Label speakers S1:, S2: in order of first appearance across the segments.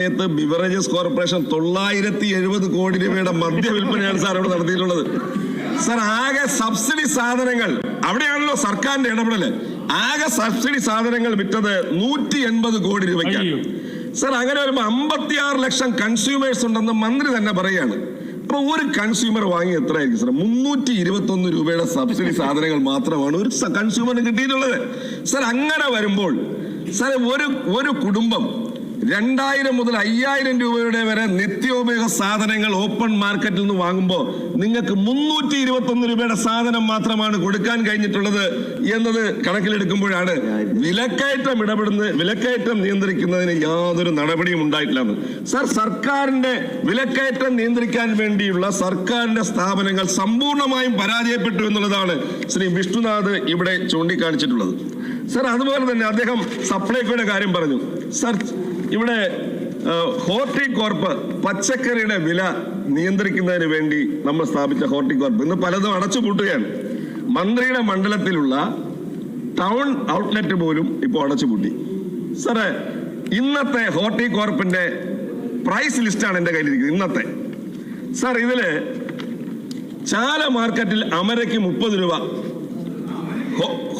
S1: സമയത്ത് beverages corporation തൊള്ളായിരത്തി എഴുപത് കോടി രൂപയുടെ മദ്യ വിൽപ്പനയാണ് സാർ അവിടെ നടത്തിയിട്ടുള്ളത്. സാർ ആകെ സബ്സിഡി സാധനങ്ങൾ അവിടെയാണല്ലോ സർക്കാരിന്റെ ഇടപെടൽ. ആകെ സബ്സിഡി സാധനങ്ങൾ വിറ്റത് നൂറ്റി എൺപത് കോടി രൂപയ്ക്കാണ്. സാർ അങ്ങനെ വരുമ്പോ അമ്പത്തിയാറ് ലക്ഷം കൺസ്യൂമേഴ്സ് ഉണ്ടെന്ന് മന്ത്രി തന്നെ പറയാണ് അപ്പൊ ഒരു കൺസ്യൂമർ വാങ്ങി എത്രയായിരിക്കും സാർ മുന്നൂറ്റി ഇരുപത്തി ഒന്ന് രൂപയുടെ സബ്സിഡി സാധനങ്ങൾ മാത്രമാണ് ഒരു കൺസ്യൂമറിന് കിട്ടിയിട്ടുള്ളത്. സാർ അങ്ങനെ വരുമ്പോൾ സാർ ഒരു ഒരു കുടുംബം രണ്ടായിരം മുതൽ അയ്യായിരം രൂപയുടെ വരെ നിത്യോപയോഗ സാധനങ്ങൾ ഓപ്പൺ മാർക്കറ്റിൽ നിന്ന് വാങ്ങുമ്പോൾ നിങ്ങൾക്ക് മുന്നൂറ്റി ഇരുപത്തി ഒന്ന് രൂപയുടെ സാധനം മാത്രമാണ് കൊടുക്കാൻ കഴിഞ്ഞിട്ടുള്ളത് എന്നത് കണക്കിലെടുക്കുമ്പോഴാണ് വിലക്കയറ്റം ഇടപെടുന്ന വിലക്കയറ്റം നിയന്ത്രിക്കുന്നതിന് യാതൊരു നടപടിയും ഉണ്ടായിട്ടില്ലെന്ന് സർ സർക്കാരിന്റെ വിലക്കയറ്റം നിയന്ത്രിക്കാൻ വേണ്ടിയുള്ള സർക്കാരിന്റെ സ്ഥാപനങ്ങൾ സമ്പൂർണമായും പരാജയപ്പെട്ടു എന്നുള്ളതാണ് ശ്രീ വിഷ്ണുനാഥ് ഇവിടെ ചൂണ്ടിക്കാണിച്ചിട്ടുള്ളത്. സാർ അതുപോലെ തന്നെ അദ്ദേഹം സപ്ലൈകോയുടെ കാര്യം പറഞ്ഞു. സർ ഇവിടെ ഹോർട്ടികോർപ്പ് പച്ചക്കറിയുടെ വില നിയന്ത്രിക്കുന്നതിന് വേണ്ടി നമ്മൾ സ്ഥാപിച്ച ഹോർട്ടികോർപ്പ്. ഇന്ന് പലതും അടച്ചുപൂട്ടുകയാണ്. മന്ത്രിയുടെ മണ്ഡലത്തിലുള്ള ടൗൺ ഔട്ട്ലെറ്റ് പോലും ഇപ്പോൾ അടച്ചുപൂട്ടി. സാറേ ഇന്നത്തെ ഹോർട്ടികോർപ്പിന്റെ പ്രൈസ് ലിസ്റ്റാണ് എന്റെ കയ്യിലിരിക്കുന്നത് ഇന്നത്തെ. സാർ ഇതിൽ ചാല മാർക്കറ്റിൽ അമരയ്ക്ക് മുപ്പത് രൂപ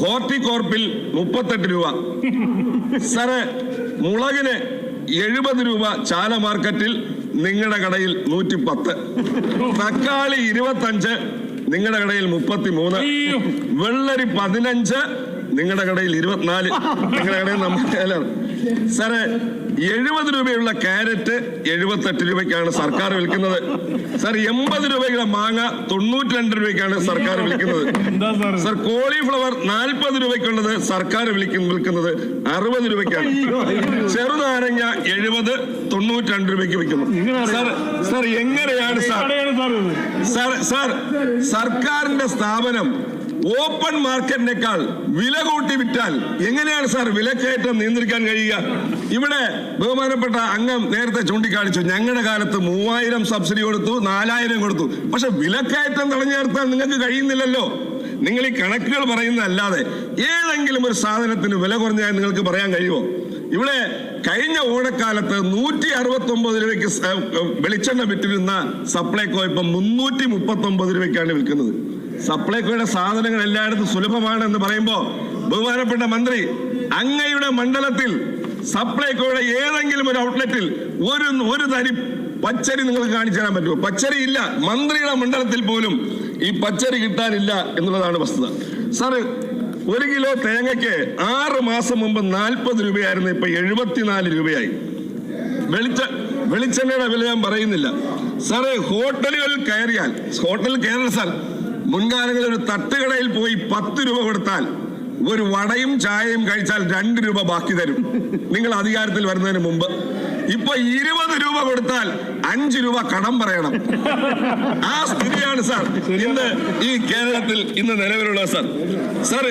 S1: ഹോർട്ടികോർപ്പിൽ മുപ്പത്തെട്ട് രൂപ. സാറേ മുളകിന് എഴുപത് രൂപ ചാല മാർക്കറ്റിൽ നിങ്ങളുടെ കടയിൽ നൂറ്റി പത്ത് തക്കാളി ഇരുപത്തഞ്ച് നിങ്ങളുടെ കടയിൽ മുപ്പത്തി മൂന്ന്. വെള്ളരി പതിനഞ്ച് നിങ്ങളുടെ കടയിൽ ഇരുപത്തിനാല്. നിങ്ങളുടെ കടയിൽ നമ്മുടെ സാറേ എഴുപത് രൂപയുള്ള ക്യാരറ്റ് എഴുപത്തെട്ട് രൂപയ്ക്കാണ് സർക്കാർ വിൽക്കുന്നത്. സാർ എൺപത് രൂപയുടെ മാങ്ങ തൊണ്ണൂറ്റി രണ്ട് രൂപയ്ക്കാണ് സർക്കാർ വിൽക്കുന്നത്.
S2: സാർ
S1: കോളിഫ്ലവർ നാൽപ്പത് രൂപയ്ക്കുള്ളത് സർക്കാർ വിൽക്കുന്നത് അറുപത് രൂപയ്ക്കാണ്. ചെറുനാരങ്ങ എഴുപത് തൊണ്ണൂറ്റി രണ്ട് രൂപയ്ക്ക് വിൽക്കുന്നു. സാർ സാർ എങ്ങനെയാണ് സാർ
S2: സാർ
S1: സർക്കാരിന്റെ സ്ഥാപനം ഓപ്പൺ മാർക്കറ്റിനേക്കാൾ വില കൂട്ടി വിറ്റാൽ എങ്ങനെയാണ് സാർ വിലക്കയറ്റം നിയന്ത്രിക്കാൻ കഴിയുക? ഇവിടെ ബഹുമാനപ്പെട്ട അംഗം നേരത്തെ ചൂണ്ടിക്കാണിച്ചു. ഞങ്ങളുടെ കാലത്ത് മൂവായിരം സബ്സിഡി കൊടുത്തു നാലായിരം കൊടുത്തു. പക്ഷെ വിലക്കയറ്റം തടഞ്ഞു നിർത്താൻ നിങ്ങൾക്ക് കഴിയുന്നില്ലല്ലോ. നിങ്ങൾ ഈ കണക്കുകൾ പറയുന്നതല്ലാതെ ഏതെങ്കിലും ഒരു സാധനത്തിന് വില കുറഞ്ഞാൽ നിങ്ങൾക്ക് പറയാൻ കഴിയുമോ? ഇവിടെ കഴിഞ്ഞ ഓണക്കാലത്ത് നൂറ്റി അറുപത്തി ഒമ്പത് രൂപയ്ക്ക് വെളിച്ചെണ്ണ വിറ്റിരുന്ന സപ്ലൈകോ ഇപ്പം മുന്നൂറ്റി മുപ്പത്തി ഒമ്പത് രൂപയ്ക്കാണ് വിൽക്കുന്നത്. സപ്ലൈകോയുടെ സാധനങ്ങൾ എല്ലായിടത്തും സുലഭമാണ് എന്ന് പറയുമ്പോൾ ബഹുമാനപ്പെട്ട മന്ത്രി അങ്ങയുടെ മണ്ഡലത്തിൽ സപ്ലൈകോയുടെ ഏതെങ്കിലും ഒരു ഔട്ട്ലെറ്റിൽ ഒരു ഒരു തരി പച്ചരി നിങ്ങൾക്ക് കാണിച്ചു തരാൻ പറ്റുമോ? പച്ചരി ഇല്ല. മന്ത്രിയുടെ മണ്ഡലത്തിൽ പോലും ഈ പച്ചരി കിട്ടാനില്ല എന്നുള്ളതാണ് വസ്തുത. സാറ് ഒരു കിലോ തേങ്ങയ്ക്ക് ആറ് മാസം മുമ്പ് നാൽപ്പത് രൂപയായിരുന്നു ഇപ്പൊ എഴുപത്തിനാല് രൂപയായി. വെളിച്ച വെളിച്ചെണ്ണയുടെ വില ഞാൻ പറയുന്നില്ല. സാറേ ഹോട്ടലുകളിൽ കയറിയാൽ ഹോട്ടലിൽ കയറുന്ന സാർ. മുൻകാലങ്ങളിൽ ഒരു തട്ടുകടയിൽ പോയി പത്ത് രൂപ കൊടുത്താൽ ഒരു വടയും ചായയും കഴിച്ചാൽ രണ്ട് രൂപ ബാക്കി തരും. നിങ്ങൾ അധികാരത്തിൽ വരുന്നതിന് മുമ്പ്. ഇപ്പൊ ഇരുപത് രൂപ കൊടുത്താൽ അഞ്ച് രൂപ കടം പറയണം. ആ സ്ഥിതിയാണ് സാർ. ഇന്ന് ഈ കേരളത്തിൽ ഇന്ന് നിലവിലുള്ള സാർ. സാർ